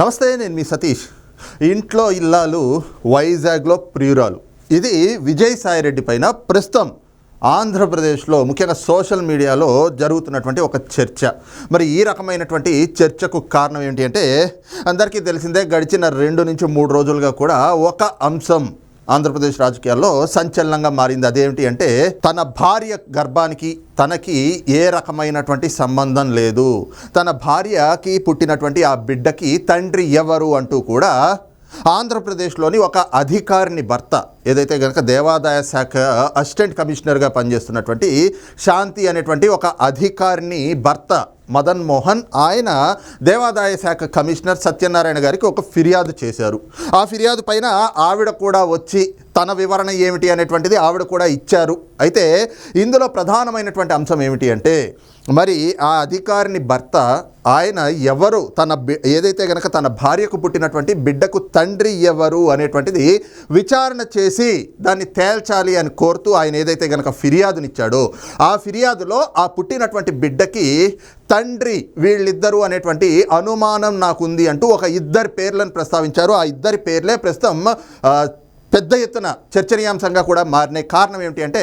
నమస్తే నేను మీ సతీష్. ఇంట్లో ఇల్లాలు వైజాగ్లో ప్రియురాలు. ఇది విజయ్ రెడ్డి పైన ప్రస్తుతం ఆంధ్రప్రదేశ్లో ముఖ్యంగా సోషల్ మీడియాలో జరుగుతున్నటువంటి ఒక చర్చ. మరి ఈ రకమైనటువంటి చర్చకు కారణం ఏంటి అంటే అందరికీ తెలిసిందే గడిచిన రెండు నుంచి మూడు రోజులుగా కూడా ఒక అంశం ఆంధ్రప్రదేశ్ రాజకీయాల్లో సంచలనంగా మారింది. అదేమిటి అంటే తన భార్య గర్భానికి తనకి ఏ రకమైనటువంటి సంబంధం లేదు. తన భార్యకి పుట్టినటువంటి ఆ బిడ్డకి తండ్రి ఎవరు అంటూ కూడా ఆంధ్రప్రదేశ్లోని ఒక అధికారిని భర్త ఏదైతే కనుక దేవాదాయ శాఖ అసిస్టెంట్ కమిషనర్గా పనిచేస్తున్నటువంటి శాంతి అనేటువంటి ఒక అధికారిని భర్త మదన్ మోహన్ ఆయన దేవాదాయ శాఖ కమిషనర్ సత్యనారాయణ గారికి ఒక ఫిర్యాదు చేశారు. ఆ ఫిర్యాదు పైన ఆవిడ కూడా వచ్చి తన వివరణ ఏమిటి అనేటువంటిది ఆవిడ కూడా ఇచ్చారు. అయితే ఇందులో ప్రధానమైనటువంటి అంశం ఏమిటి అంటే మరి ఆ అధికారిని భర్త ఆయన ఎవరు? తన ఏదైతే కనుక తన భార్యకు పుట్టినటువంటి బిడ్డకు తండ్రి ఎవరు అనేటువంటిది విచారణ చేసి దాన్ని తేల్చాలి అని కోరుతూ ఆయన ఏదైతే కనుక ఫిర్యాదునిచ్చాడో ఆ ఫిర్యాదులో ఆ పుట్టినటువంటి బిడ్డకి తండ్రి వీళ్ళిద్దరూ అనేటువంటి అనుమానం నాకుంది అంటూ ఒక ఇద్దరి పేర్లను ప్రస్తావించారు. ఆ ఇద్దరి పేర్లే ప్రస్తుతం పెద్ద ఎత్తున చర్చనీయాంశంగా కూడా మారిన కారణం ఏమిటి అంటే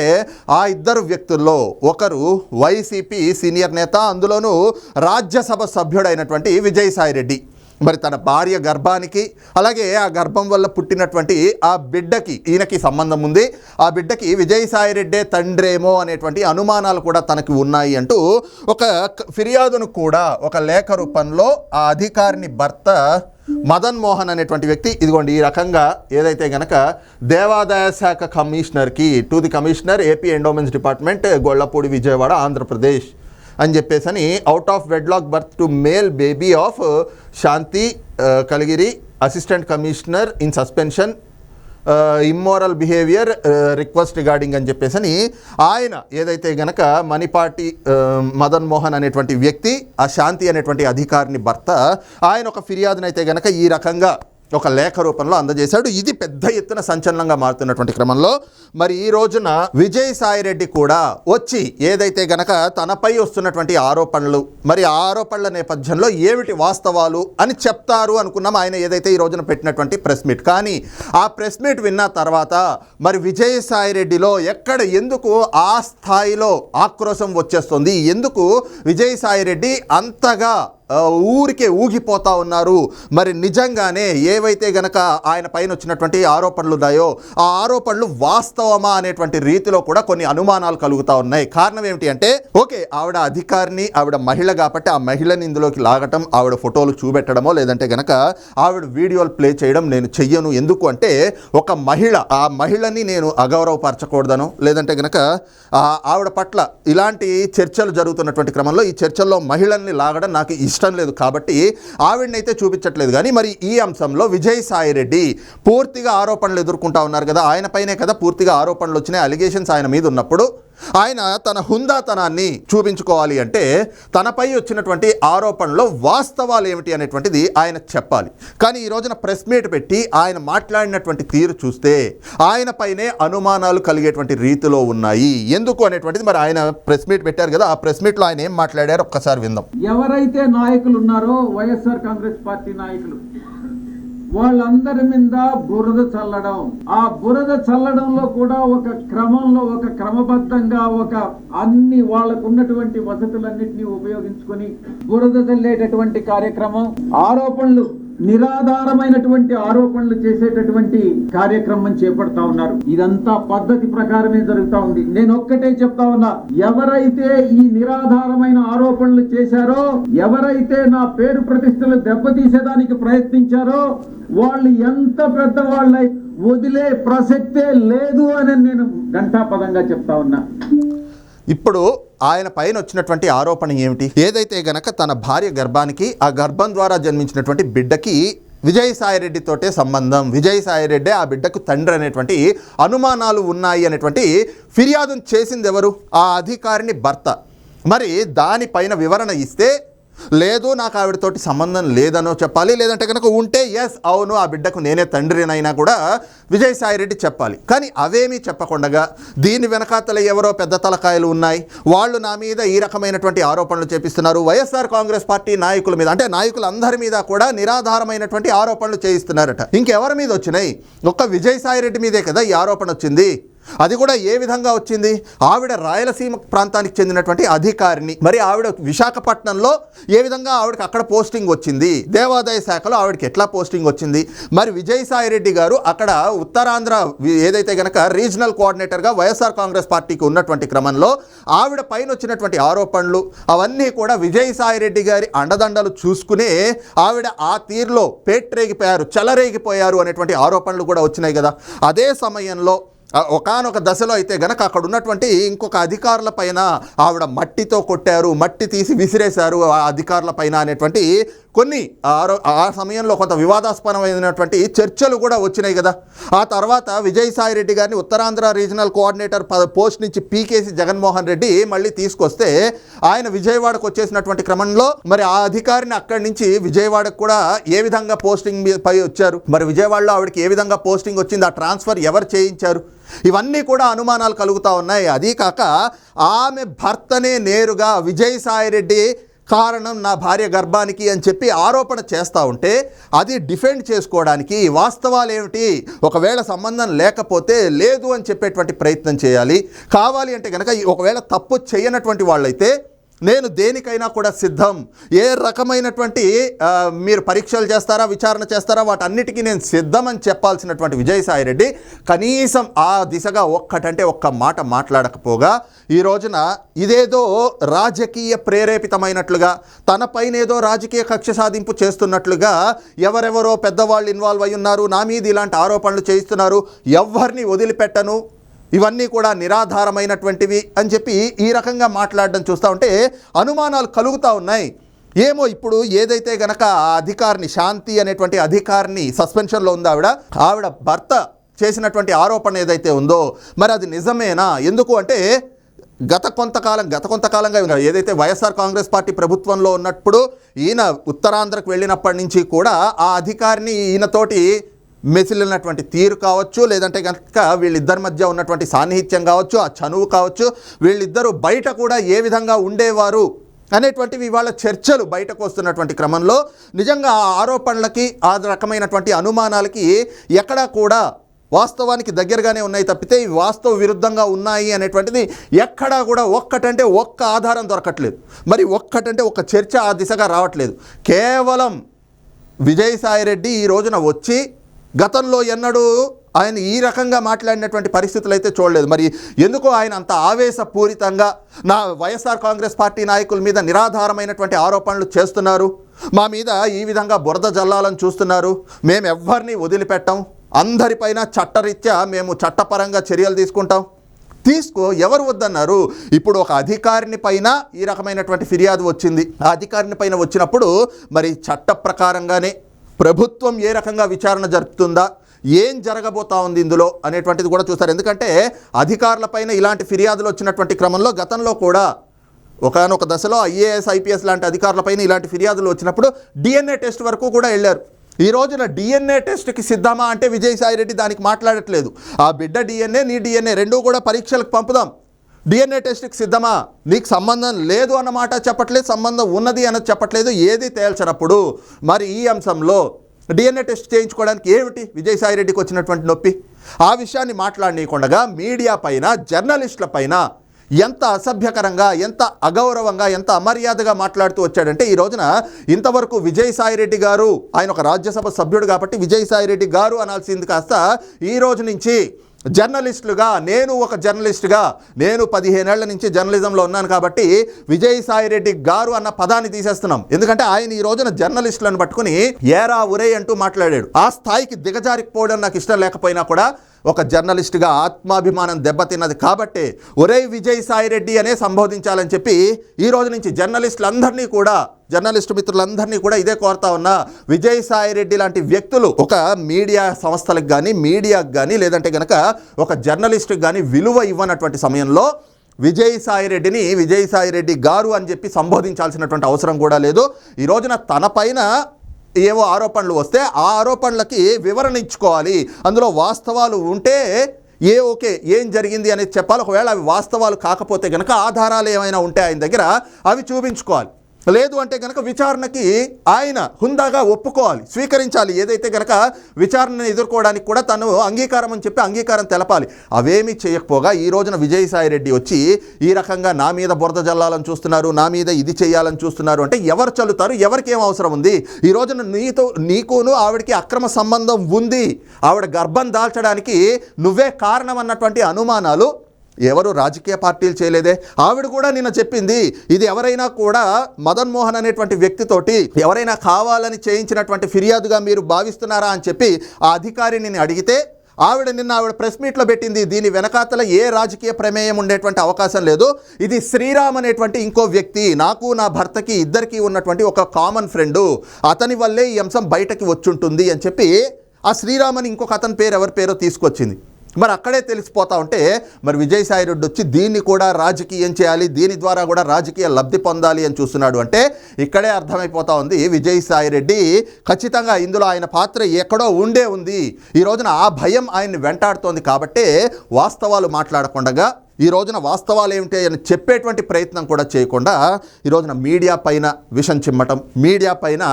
ఆ ఇద్దరు వ్యక్తుల్లో ఒకరు వైసీపీ సీనియర్ నేత అందులోనూ రాజ్యసభ సభ్యుడైనటువంటి విజయసాయి రెడ్డి. మరి తన భార్య గర్భానికి అలాగే ఆ గర్భం వల్ల పుట్టినటువంటి ఆ బిడ్డకి ఈయనకి సంబంధం ఉంది. ఆ బిడ్డకి విజయసాయిరెడ్డే తండ్రేమో అనేటువంటి అనుమానాలు కూడా తనకి ఉన్నాయి అంటూ ఒక ఫిర్యాదును కూడా ఒక లేఖ రూపంలో ఆ అధికారిని భర్త మదన్ మోహన్ అనేటువంటి వ్యక్తి ఇదిగోండి ఈ రకంగా ఏదైతే గనక దేవాదాయ శాఖ కమిషనర్కి to the commissioner AP endowments department Gollapudi Vijayawada Andhra Pradesh. అని చెప్పేసి అని out of wedlock birth to male baby of Shanti Kaligiri assistant commissioner in suspension immoral behaviour request regarding అని చెప్పేసి అని ఆయన ఏదైతే గనక మణిపాటి uh, మదన్ మోహన్ అనేటువంటి వ్యక్తి ఆ శాంతి అనేటువంటి అధికారిని భర్త ఆయన ఒక ఫిర్యాదునైతే గనక ఈ రకంగా ఒక లేఖ రూపంలో అందజేశాడు. ఇది పెద్ద ఎత్తున సంచలనంగా మారుతున్నటువంటి క్రమంలో మరి ఈ రోజున విజయ్ సాయిరెడ్డి కూడా వచ్చి ఏదైతే గనక తనపై వస్తున్నటువంటి ఆరోపణలు మరి ఆరోపణల నేపథ్యంలో ఏమిటి వాస్తవాలు అని చెప్తారు అనుకున్నాం. ఆయన ఏదైతే ఈ రోజున పెట్టినటువంటి ప్రెస్ మీట్. కానీ ఆ ప్రెస్ మీట్ విన్న తర్వాత మరి విజయ్ సాయిరెడ్డిలో ఎక్కడ ఎందుకు ఆ స్థాయిలో ఆక్రోశం వచ్చేస్తుంది? ఎందుకు విజయ్ సాయిరెడ్డి అంతగా ఊరికే ఊగిపోతా ఉన్నారు. మరి నిజంగానే ఏవైతే గనక ఆయన పైన వచ్చినటువంటి ఆరోపణలు ఉన్నాయో ఆ ఆరోపణలు వాస్తవమా అనేటువంటి రీతిలో కూడా కొన్ని అనుమానాలు కలుగుతా ఉన్నాయి. కారణం ఏమిటి అంటే ఓకే ఆవిడ అధికారిని ఆవిడ మహిళ కాబట్టి ఆ మహిళని ఇందులోకి లాగటం ఆవిడ ఫోటోలు చూపెట్టడమో లేదంటే గనక ఆవిడ వీడియోలు ప్లే చేయడం నేను చెయ్యను. ఎందుకు అంటే ఒక మహిళ ఆ మహిళని నేను అగౌరవపరచకూడదను లేదంటే గనక ఆవిడ పట్ల ఇలాంటి చర్చలు జరుగుతున్నటువంటి క్రమంలో ఈ చర్చల్లో మహిళల్ని లాగడం నాకు ఇష్టం లేదు కాబట్టి ఆవిడని అయితే చూపించట్లేదు. కానీ మరి ఈ అంశంలో విజయ్ సాయి రెడ్డి పూర్తిగా ఆరోపణలు ఎదుర్కొంటా ఉన్నారు కదా. ఆయనపైనే కదా పూర్తిగా ఆరోపణలు వచ్చినాయి. అలిగేషన్స్ ఆయన మీద ఉన్నప్పుడు ఆయన తన హుందాతనాన్ని చూపించుకోవాలి అంటే తనపై వచ్చినటువంటి ఆరోపణలో వాస్తవాలు ఏమిటి అనేటువంటిది ఆయన చెప్పాలి. కానీ ఈ రోజున ప్రెస్ మీట్ పెట్టి ఆయన మాట్లాడినటువంటి తీరు చూస్తే ఆయనపైనే అనుమానాలు కలిగేటువంటి రీతిలో ఉన్నాయి. ఎందుకు అనేటువంటిది మరి ఆయన ప్రెస్ మీట్ పెట్టారు కదా ఆ ప్రెస్ మీట్లో ఆయన ఏం మాట్లాడారు ఒక్కసారి విందాం. ఎవరైతే నాయకులు ఉన్నారో వైఎస్ఆర్ కాంగ్రెస్ పార్టీ నాయకులు వాళ్ళందరి మీద బురద చల్లడం. ఆ బురద చల్లడంలో కూడా ఒక క్రమంలో ఒక క్రమబద్ధంగా ఒక అన్ని వాళ్ళకు ఉన్నటువంటి వసతులన్నింటినీ ఉపయోగించుకొని బురద చల్లేటటువంటి కార్యక్రమం ఆరోపణలు నిరాధారమైనటువంటి ఆరోపణలు చేసేటటువంటి కార్యక్రమం చేపడతా ఉన్నారు. ఇదంతా పద్ధతి ప్రకారమే జరుగుతా ఉంది. నేను ఒక్కటే చెప్తా ఉన్నా ఎవరైతే ఈ నిరాధారమైన ఆరోపణలు చేశారో ఎవరైతే నా పేరు ప్రతిష్టలు దెబ్బతీసేదానికి ప్రయత్నించారో వాళ్ళు ఎంత పెద్దవాళ్ళై వదిలే ప్రసక్తే లేదు అని నేను ఘంటాపదంగా చెప్తా ఉన్నా. ఇప్పుడు ఆయన పైన వచ్చినటువంటి ఆరోపణ ఏమిటి? ఏదైతే గనక తన భార్య గర్భానికి ఆ గర్భం ద్వారా జన్మించినటువంటి బిడ్డకి విజయసాయిరెడ్డితోటే సంబంధం. విజయసాయిరెడ్డి ఆ బిడ్డకు తండ్రి అనేటువంటి అనుమానాలు ఉన్నాయి అనేటువంటి ఫిర్యాదును చేసింది ఎవరు? ఆ అధికారిని భర్త. మరి దానిపైన వివరణ ఇస్తే లేదు నాకు ఆవిడతోటి సంబంధం లేదనో చెప్పాలి లేదంటే కనుక ఉంటే ఎస్ అవును ఆ బిడ్డకు నేనే తండ్రినైనా కూడా విజయసాయిరెడ్డి చెప్పాలి. కానీ అవేమీ చెప్పకుండా దీని వెనకాతల ఎవరో పెద్ద తలకాయలు ఉన్నాయి. వాళ్ళు నా మీద ఈ రకమైనటువంటి ఆరోపణలు చేపిస్తున్నారు. వైఎస్ఆర్ కాంగ్రెస్ పార్టీ నాయకుల మీద అంటే నాయకులందరి మీద కూడా నిరాధారమైనటువంటి ఆరోపణలు చేయిస్తున్నారట. ఇంకెవరి మీద వచ్చినాయి? ఒక్క విజయసాయిరెడ్డి మీదే కదా ఈ ఆరోపణ వచ్చింది. అది కూడా ఏ విధంగా వచ్చింది? ఆవిడ రాయలసీమ ప్రాంతానికి చెందినటువంటి అధికారిని. మరి ఆవిడ విశాఖపట్నంలో ఏ విధంగా ఆవిడకి అక్కడ పోస్టింగ్ వచ్చింది? దేవాదాయ శాఖలో ఆవిడకి ఎట్లా పోస్టింగ్ వచ్చింది? మరి విజయసాయి రెడ్డి గారు అక్కడ ఉత్తరాంధ్ర ఏదైతే గనక రీజనల్ కోఆర్డినేటర్గా వైఎస్ఆర్ కాంగ్రెస్ పార్టీకి ఉన్నటువంటి క్రమంలో ఆవిడ పైన వచ్చినటువంటి ఆరోపణలు అవన్నీ కూడా విజయసాయి రెడ్డి గారి అండదండలు చూసుకునే ఆవిడ ఆ తీరులో పేట్రేగిపోయారు చెలరేగిపోయారు అనేటువంటి ఆరోపణలు కూడా వచ్చినాయి కదా. అదే సమయంలో ఒకనొక దశలో అయితే గనక అక్కడ ఉన్నటువంటి ఇంకొక అధికారుల పైన ఆవిడ మట్టితో కొట్టారు మట్టి తీసి విసిరేశారు ఆ అధికారుల పైన అనేటువంటి కొన్ని ఆ సమయంలో కొంత వివాదాస్పదమైనటువంటి చర్చలు కూడా వచ్చినాయి కదా. ఆ తర్వాత విజయసాయి రెడ్డి గారిని ఉత్తరాంధ్ర రీజనల్ కోఆర్డినేటర్ పోస్ట్ నుంచి పీకేసి జగన్మోహన్ రెడ్డి మళ్ళీ తీసుకొస్తే ఆయన విజయవాడకు వచ్చేసినటువంటి క్రమంలో మరి ఆ అధికారిని అక్కడి నుంచి విజయవాడకు కూడా ఏ విధంగా పోస్టింగ్ పై వచ్చారు? మరి విజయవాడలో ఆవిడకి ఏ విధంగా పోస్టింగ్ వచ్చింది? ఆ ట్రాన్స్ఫర్ ఎవరు చేయించారు? ఇవన్నీ కూడా అనుమానాలు కలుగుతూ ఉన్నాయి. అదీ కాక ఆమె భర్తనే నేరుగా విజయసాయి రెడ్డి కారణం నా భార్య గర్భానికి అని చెప్పి ఆరోపణ చేస్తూ ఉంటే అది డిఫెండ్ చేసుకోవడానికి వాస్తవాలు ఏమిటి ఒకవేళ సంబంధం లేకపోతే లేదు అని చెప్పేటువంటి ప్రయత్నం చేయాలి. కావాలి అంటే కనుక ఒకవేళ తప్పు చేయనటువంటి వాళ్ళైతే నేను దేనికైనా కూడా సిద్ధం. ఏ రకమైనటువంటి మీరు పరీక్షలు చేస్తారా విచారణ చేస్తారా వాటన్నిటికీ నేను సిద్ధం అని చెప్పాల్సినటువంటి విజయసాయి రెడ్డి కనీసం ఆ దిశగా ఒక్కటంటే ఒక్క మాట మాట్లాడకపోగా ఈ రోజున ఇదేదో రాజకీయ ప్రేరేపితమైనట్లుగా తనపైన ఏదో రాజకీయ కక్ష సాధింపు చేస్తున్నట్లుగా ఎవరెవరో పెద్దవాళ్ళు ఇన్వాల్వ్ అయి ఉన్నారు నా మీద ఇలాంటి ఆరోపణలు చేయిస్తున్నారు ఎవరిని వదిలిపెట్టను ఇవన్నీ కూడా నిరాధారమైనటువంటివి అని చెప్పి ఈ రకంగా మాట్లాడడం చూస్తూ ఉంటే అనుమానాలు కలుగుతూ ఉన్నాయి. ఏమో ఇప్పుడు ఏదైతే గనక ఆ అధికారిని శాంతి అనేటువంటి అధికారిని సస్పెన్షన్లో ఉంది ఆవిడ ఆవిడ భర్త చేసినటువంటి ఆరోపణ ఏదైతే ఉందో మరి అది నిజమేనా? ఎందుకు అంటే గత కొంతకాలం గత కొంతకాలంగా ఉన్నారు ఏదైతే వైఎస్ఆర్ కాంగ్రెస్ పార్టీ ప్రభుత్వంలో ఉన్నప్పుడు ఈయన ఉత్తరాంధ్రకు వెళ్ళినప్పటి నుంచి కూడా ఆ అధికారిని ఈయనతోటి మెసిలినటువంటి తీరు కావచ్చు లేదంటే కనుక వీళ్ళిద్దరి మధ్య ఉన్నటువంటి సాన్నిహిత్యం కావచ్చు ఆ చనువు కావచ్చు వీళ్ళిద్దరూ బయట కూడా ఏ విధంగా ఉండేవారు అనేటువంటివి ఇవాళ చర్చలు బయటకు వస్తున్నటువంటి క్రమంలో. నిజంగా ఆ ఆరోపణలకి ఆ రకమైనటువంటి అనుమానాలకి ఎక్కడా కూడా వాస్తవానికి దగ్గరగానే ఉన్నాయి తప్పితే ఇవి వాస్తవ విరుద్ధంగా ఉన్నాయి అనేటువంటిది ఎక్కడా కూడా ఒక్కటంటే ఒక్క ఆధారం దొరకట్లేదు. మరి ఒక్కటంటే ఒక్క చర్చ ఆ దిశగా రావట్లేదు. కేవలం విజయసాయిరెడ్డి ఈ రోజున వచ్చి గతంలో ఎన్నడూ ఆయన ఈ రకంగా మాట్లాడినటువంటి పరిస్థితులు అయితే చూడలేదు. మరి ఎందుకో ఆయన అంత ఆవేశపూరితంగా నా వైఎస్ఆర్ కాంగ్రెస్ పార్టీ నాయకుల మీద నిరాధారమైనటువంటి ఆరోపణలు చేస్తున్నారు? మా మీద ఈ విధంగా బురద జల్లాలని చూస్తున్నారు? మేము ఎవ్వరిని వదిలిపెట్టాం? అందరిపైన చట్టరీత్యా మేము చట్టపరంగా చర్యలు తీసుకుంటాం? తీసుకో ఎవరు వద్దన్నారు? ఇప్పుడు ఒక అధికారిని పైన ఈ రకమైనటువంటి ఫిర్యాదు వచ్చింది. ఆ అధికారిని పైన వచ్చినప్పుడు మరి చట్ట ప్రకారంగానే ప్రభుత్వం ఏ రకంగా విచారణ జరుపుతుందా ఏం జరగబోతా ఉంది ఇందులో అనేటువంటిది కూడా చూస్తారు. ఎందుకంటే అధికారులపైన ఇలాంటి ఫిర్యాదులు వచ్చినటువంటి క్రమంలో గతంలో కూడా ఒకనొక దశలో ఐఏఎస్ ఐపీఎస్ లాంటి అధికారులపైన ఇలాంటి ఫిర్యాదులు వచ్చినప్పుడు డిఎన్ఏ టెస్ట్ వరకు కూడా వెళ్ళారు. ఈ రోజున డిఎన్ఏ టెస్ట్కి సిద్ధమా అంటే విజయసాయి రెడ్డి దానికి మాట్లాడట్లేదు. ఆ బిడ్డ డిఎన్ఏ నీ డిఎన్ఏ రెండూ కూడా పరీక్షలకు పంపుదాం. డిఎన్ఏ టెస్ట్కి సిద్ధమా? నీకు సంబంధం లేదు అన్నమాట చెప్పట్లేదు సంబంధం ఉన్నది అన్నది చెప్పట్లేదు ఏది తేల్చనప్పుడు మరి ఈ అంశంలో డిఎన్ఏ టెస్ట్ చేయించుకోవడానికి ఏమిటి? విజయసాయి రెడ్డికి వచ్చినటువంటి నొప్పి. ఆ విషయాన్ని మాట్లాడనీయకుండా మీడియా పైన జర్నలిస్టుల పైన ఎంత అసభ్యకరంగా ఎంత అగౌరవంగా ఎంత అమర్యాదగా మాట్లాడుతూ వచ్చాడంటే ఈ రోజున ఇంతవరకు విజయసాయి రెడ్డి గారు ఆయన ఒక రాజ్యసభ సభ్యుడు కాబట్టి విజయసాయిరెడ్డి గారు అనాల్సింది కాస్త ఈ రోజు నుంచి జర్నలిస్టులుగా నేను ఒక జర్నలిస్టుగా నేను పదిహేనేళ్ళ నుంచి జర్నలిజంలో ఉన్నాను కాబట్టి విజయసాయిరెడ్డి గారు అన్న పదాన్ని తీసేస్తున్నాం. ఎందుకంటే ఆయన ఈ రోజున జర్నలిస్టులను పట్టుకుని ఏరా ఉరే అంటూ మాట్లాడాడు. ఆ స్థాయికి దిగజారిపోవడం నాకు ఇష్టం లేకపోయినా కూడా ఒక జర్నలిస్టుగా ఆత్మాభిమానం దెబ్బతిన్నది కాబట్టి ఒరే విజయసాయి రెడ్డి అనే సంబోధించాలని చెప్పి ఈ రోజు నుంచి జర్నలిస్టులందరినీ కూడా జర్నలిస్టు మిత్రులందరినీ కూడా ఇదే కోరుతా ఉన్నా విజయసాయి రెడ్డి లాంటి వ్యక్తులు ఒక మీడియా సంస్థలకు కానీ మీడియాకు కానీ లేదంటే గనక ఒక జర్నలిస్టుకి కానీ విలువ ఇవ్వనటువంటి సమయంలో విజయసాయి రెడ్డిని విజయసాయి రెడ్డి గారు అని చెప్పి సంబోధించాల్సినటువంటి అవసరం కూడా లేదు. ఈ రోజున తన పైన ఏవో ఆరోపణలు వస్తే ఆ ఆరోపణలకి వివరణ ఇచ్చుకోవాలి. అందులో వాస్తవాలు ఉంటే ఏ ఓకే ఏం జరిగింది అనేది చెప్పాలి. ఒకవేళ అవి వాస్తవాలు కాకపోతే కనుక ఆధారాలు ఏమైనా ఉంటే ఆయన దగ్గర అవి చూపించుకోవాలి. లేదు అంటే కనుక విచారణకి ఆయన హుందాగా ఒప్పుకోవాలి స్వీకరించాలి. ఏదైతే కనుక విచారణను ఎదుర్కోవడానికి కూడా తను అంగీకారం అని చెప్పి అంగీకారం తెలపాలి. అవేమీ చేయకపోగా ఈ రోజున విజయసాయి రెడ్డి వచ్చి ఈ రకంగా నా మీద బురద జల్లాలని చూస్తున్నారు నా మీద ఇది చేయాలని చూస్తున్నారు అంటే ఎవరు చల్లుతారు ఎవరికి ఏం అవసరం ఉంది? ఈ రోజున నీతో నీకును ఆవిడకి అక్రమ సంబంధం ఉంది. ఆవిడ గర్భం దాల్చడానికి నువ్వే కారణం అన్నటువంటి అనుమానాలు ఎవరు రాజకీయ పార్టీలు చేయలేదే? ఆవిడ కూడా నిన్న చెప్పింది ఇది ఎవరైనా కూడా మదన్ మోహన్ అనేటువంటి వ్యక్తితోటి ఎవరైనా కావాలని చేయించినటువంటి ఫిర్యాదుగా మీరు భావిస్తున్నారా అని చెప్పి ఆ అధికారిని అడిగితే ఆవిడ నిన్న ఆవిడ ప్రెస్ మీట్లో పెట్టింది దీని వెనకాతల ఏ రాజకీయ ప్రమేయం ఉండేటువంటి అవకాశం లేదు. ఇది శ్రీరామ్ అనేటువంటి ఇంకో వ్యక్తి నాకు నా భర్తకి ఇద్దరికి ఉన్నటువంటి ఒక కామన్ ఫ్రెండు అతని వల్లే ఈ అంశం బయటకి వచ్చుంటుంది అని చెప్పి ఆ శ్రీరామ్ అని ఇంకొక అతని పేరు ఎవరి పేరో తీసుకొచ్చింది. మరి అక్కడే తెలిసిపోతా ఉంటే మరి విజయసాయి రెడ్డి వచ్చి దీన్ని కూడా రాజకీయం చేయాలి దీని ద్వారా కూడా రాజకీయ లబ్ధి పొందాలి అని చూస్తున్నాడు అంటే ఇక్కడే అర్థమైపోతా ఉంది. విజయసాయి రెడ్డి ఖచ్చితంగా ఇందులో ఆయన పాత్ర ఎక్కడో ఉండే ఉంది. ఈ రోజున ఆ భయం ఆయన్ని వెంటాడుతోంది కాబట్టే వాస్తవాలు మాట్లాడకుండా ఈ రోజున వాస్తవాలు ఏమిటి అని చెప్పేటువంటి ప్రయత్నం కూడా చేయకుండా ఈ రోజున మీడియా పైన విషం చిమ్మటం మీడియా పైన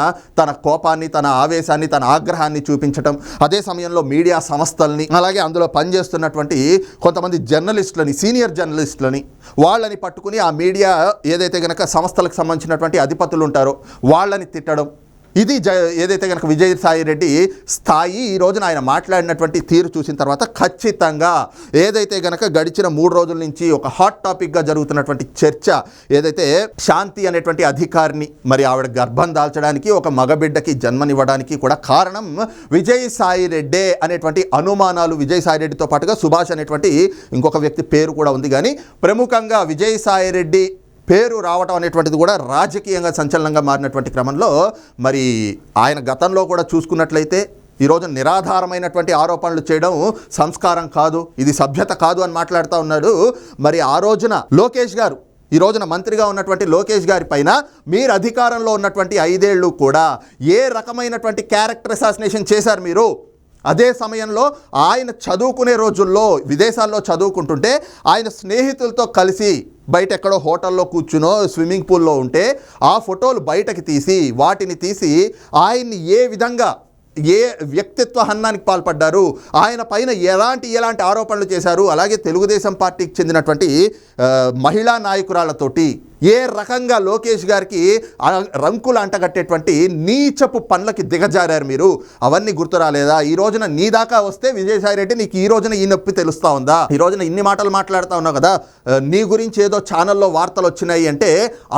తన కోపాన్ని తన ఆవేశాన్ని తన ఆగ్రహాన్ని చూపించటం అదే సమయంలో మీడియా సంస్థల్ని అలాగే అందులో పనిచేస్తున్నటువంటి కొంతమంది జర్నలిస్టులని సీనియర్ జర్నలిస్టులని వాళ్ళని పట్టుకుని ఆ మీడియా ఏదైతే కనుక సంస్థలకు సంబంధించినటువంటి అధిపతులు ఉంటారో వాళ్ళని తిట్టడం ఇది జ ఏదైతే కనుక విజయసాయి రెడ్డి స్థాయి ఈ రోజున ఆయన మాట్లాడినటువంటి తీరు చూసిన తర్వాత ఖచ్చితంగా ఏదైతే కనుక గడిచిన మూడు రోజుల నుంచి ఒక హాట్ టాపిక్గా జరుగుతున్నటువంటి చర్చ ఏదైతే శాంతి అనేటువంటి అధికారిని మరి ఆవిడ గర్భం దాల్చడానికి ఒక మగబిడ్డకి జన్మనివ్వడానికి కూడా కారణం విజయసాయి రెడ్డే అనేటువంటి అనుమానాలు విజయసాయి రెడ్డితో పాటుగా సుభాష్ అనేటువంటి ఇంకొక వ్యక్తి పేరు కూడా ఉంది. కానీ ప్రముఖంగా విజయసాయి రెడ్డి పేరు రావటం అనేటువంటిది కూడా రాజకీయంగా సంచలనంగా మారినటువంటి క్రమంలో మరి ఆయన గతంలో కూడా చూసుకున్నట్లయితే ఈరోజు నిరాధారమైనటువంటి ఆరోపణలు చేయడం సంస్కారం కాదు ఇది సభ్యత కాదు అని మాట్లాడుతూ ఉన్నాడు. మరి ఆ రోజున లోకేష్ గారు ఈ రోజున మంత్రిగా ఉన్నటువంటి లోకేష్ గారి పైన మీరు అధికారంలో ఉన్నటువంటి ఐదేళ్ళు కూడా ఏ రకమైనటువంటి క్యారెక్టర్ అసాసినేషన్ చేశారు మీరు? అదే సమయంలో ఆయన చదువుకునే రోజుల్లో విదేశాల్లో చదువుకుంటుంటే ఆయన స్నేహితులతో కలిసి బయట ఎక్కడో హోటల్లో కూర్చునో స్విమ్మింగ్ పూల్లో ఉంటే ఆ ఫోటోలు బయటకి తీసి వాటిని తీసి ఆయన్ని ఏ విధంగా ఏ వ్యక్తిత్వ హన్నానికి పాల్పడ్డారు ఆయన పైన ఎలాంటి ఎలాంటి ఆరోపణలు చేశారు అలాగే తెలుగుదేశం పార్టీకి చెందినటువంటి మహిళా నాయకురాలతోటి ఏ రకంగా లోకేష్ గారికి రంకులు అంటగట్టేటువంటి నీచపు పనులకి దిగజారారు మీరు? అవన్నీ గుర్తు రాలేదా? ఈ రోజున నీ దాకా వస్తే విజయసాయి రెడ్డి నీకు ఈ రోజున ఈ నొప్పి తెలుస్తా ఉందా? ఈ రోజున ఇన్ని మాటలు మాట్లాడుతా ఉన్నావు కదా నీ గురించి ఏదో ఛానల్లో వార్తలు వచ్చినాయి అంటే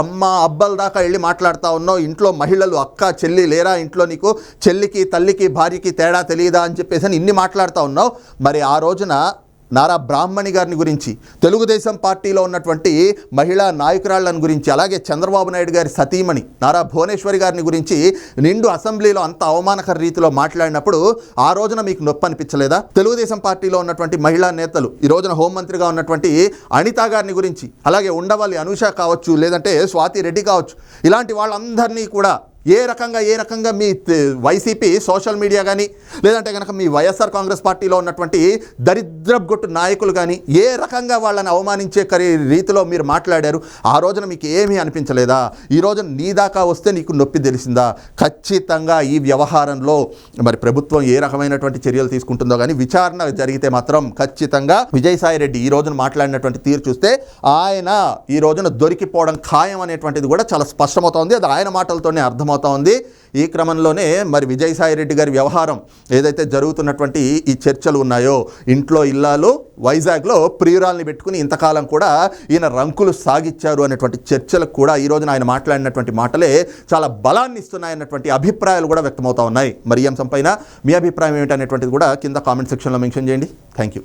అమ్మ అబ్బల దాకా వెళ్ళి మాట్లాడుతూ ఉన్నావు. ఇంట్లో మహిళలు అక్క చెల్లి లేరా ఇంట్లో నీకు? చెల్లికి తల్లికి భార్యకి తేడా తెలియదా అని చెప్పేసి అని ఇన్ని మాట్లాడుతూ ఉన్నావు. మరి ఆ రోజున నారా బ్రాహ్మణి గారిని గురించి తెలుగుదేశం పార్టీలో ఉన్నటువంటి మహిళా నాయకురాళ్ళని గురించి అలాగే చంద్రబాబు నాయుడు గారి సతీమణి నారా భువనేశ్వరి గారిని గురించి నిండు అసెంబ్లీలో అంత అవమానకర రీతిలో మాట్లాడినప్పుడు ఆ రోజున మీకు నొప్పి అనిపించలేదా? తెలుగుదేశం పార్టీలో ఉన్నటువంటి మహిళా నేతలు ఈ రోజున హోంమంత్రిగా ఉన్నటువంటి అనితా గారిని గురించి అలాగే ఉండవల్లి అనూష కావచ్చు లేదంటే స్వాతి రెడ్డి కావచ్చు ఇలాంటి వాళ్ళందరినీ కూడా ఏ రకంగా ఏ రకంగా మీ వైసీపీ సోషల్ మీడియా కానీ లేదంటే కనుక మీ వైఎస్ఆర్ కాంగ్రెస్ పార్టీలో ఉన్నటువంటి దరిద్రగొట్టు నాయకులు కానీ ఏ రకంగా వాళ్ళని అవమానించే రీతిలో మీరు మాట్లాడారు ఆ రోజున మీకు ఏమీ అనిపించలేదా? ఈ రోజున నీ దాకా వస్తే నీకు నొప్పి తెలిసిందా? ఖచ్చితంగా ఈ వ్యవహారంలో మరి ప్రభుత్వం ఏ రకమైనటువంటి చర్యలు తీసుకుంటుందో కానీ విచారణ జరిగితే మాత్రం ఖచ్చితంగా విజయసాయి రెడ్డి ఈ రోజున మాట్లాడినటువంటి తీరు చూస్తే ఆయన ఈ రోజున దొరికిపోవడం ఖాయం అనేటువంటిది కూడా చాలా స్పష్టమవుతోంది. అది ఆయన మాటలతోనే అర్థం అర్థమవుతా ఉంది. ఈ క్రమంలోనే మరి విజయసాయి రెడ్డి గారి వ్యవహారం ఏదైతే జరుగుతున్నటువంటి ఈ చర్చలు ఉన్నాయో ఇంట్లో ఇల్లాలు వైజాగ్లో ప్రియురాల్ని పెట్టుకుని ఇంతకాలం కూడా ఈయన రంకులు సాగిచ్చారు అనేటువంటి చర్చలకు కూడా ఈ రోజున ఆయన మాట్లాడినటువంటి మాటలే చాలా బలాన్ని ఇస్తున్నాయన్నటువంటి అభిప్రాయాలు కూడా వ్యక్తమవుతా ఉన్నాయి. మరి ఈ అంశంపైన మీ అభిప్రాయం ఏమిటనేటువంటిది కూడా కింద కామెంట్ సెక్షన్లో మెన్షన్ చేయండి. Thank you